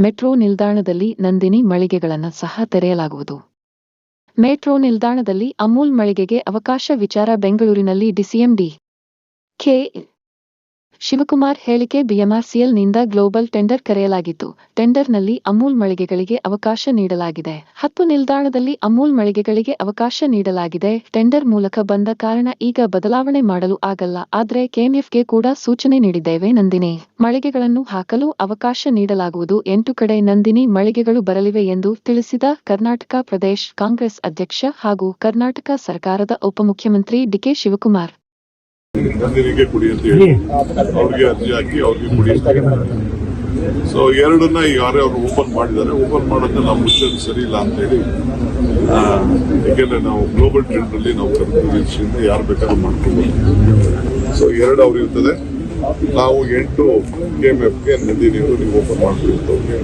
Metro ನಿಲ್ದಾಣದಲ್ಲಿ ನಂದಿನಿ ಮಳಿಗೆಗಳನ್ನು ಸಹ ತೆರೆಯಲಾಗುವುದು. ಮೆಟ್ರೋ ನಿಲ್ದಾಣದಲ್ಲಿ ಅಮೂಲ್ ಮಳಿಗೆಗೆ ಅವಕಾಶ ವಿಚಾರ ಬೆಂಗಳೂರಿನಲ್ಲಿ ಡಿಸಿಎಂಡಿ. ಕೆ ಶಿವಕುಮಾರ್ ಹೇಳಿಕೆ ಬಿಎಂಆರ್ಸಿಎಲ್ನಿಂದ ಗ್ಲೋಬಲ್ ಟೆಂಡರ್ ಕರೆಯಲಾಗಿತ್ತು. ಟೆಂಡರ್ನಲ್ಲಿ ಅಮೂಲ್ ಮಳಿಗೆಗಳಿಗೆ ಅವಕಾಶ ನೀಡಲಾಗಿದೆ. ಹತ್ತು ನಿಲ್ದಾಣದಲ್ಲಿ ಅಮೂಲ್ ಮಳಿಗೆಗಳಿಗೆ ಅವಕಾಶ ನೀಡಲಾಗಿದೆ. ಟೆಂಡರ್ ಮೂಲಕ ಬಂದ ಕಾರಣ ಈಗ ಬದಲಾವಣೆ ಮಾಡಲು ಆಗಲ್ಲ. ಆದರೆ ಕೆಎಂಎಫ್ಗೆ ಕೂಡ ಸೂಚನೆ ನೀಡಿದ್ದೇವೆ, ನಂದಿನಿ. ಮಳಿಗೆಗಳನ್ನು ಹಾಕಲು ಅವಕಾಶ ನೀಡಲಾಗುವುದು. ಎಂಟು ಕಡೆ ನಂದಿನಿ ಮಳಿಗೆಗಳು ಬರಲಿವೆ ಎಂದು ತಿಳಿಸಿದ ಕರ್ನಾಟಕ ಪ್ರದೇಶ್ ಕಾಂಗ್ರೆಸ್ ಅಧ್ಯಕ್ಷ ಹಾಗೂ ಕರ್ನಾಟಕ ಸರ್ಕಾರದ ಉಪಮುಖ್ಯಮಂತ್ರಿ ಡಿಕೆ ಶಿವಕುಮಾರ್. ನಂದಿನಿಗೆ ಕುಡಿ ಅಂತ ಹೇಳಿ ಅವ್ರಿಗೆ ಅರ್ಜಿ ಹಾಕಿ ಅವ್ರಿಗೆ ಕುಡಿ. ಸೊ ಎರಡನ್ನ ಯಾರೇ ಅವರು ಓಪನ್ ಮಾಡಿದ್ದಾರೆ ಓಪನ್ ಮಾಡೋದನ್ನ ನಮ್ಮ ಮುಚ್ಚೋದು ಸರಿ ಇಲ್ಲ ಅಂತ ಹೇಳಿ ಯಾಕೆಂದ್ರೆ ನಾವು ಗ್ಲೋಬಲ್ ಟ್ರೆಂಡ್ ಅಲ್ಲಿ ನಾವು ಕರ್ನಾಟಕದಿಂದ ಯಾರು ಬೇಕಾದ್ರೂ ಮಾಡ್ಕೊಬೋದು ಸೊ ಎರಡು ಅವ್ರು ಇರ್ತದೆ ನಾವು ಎಂಟು ಕೆ ಎಂ ಎಫ್ಗೆ ನೀರು ನೀವು ಓಪನ್ ಮಾಡ್ತೀವಿ ಅಂತ ಅವ್ರಿಗೆ.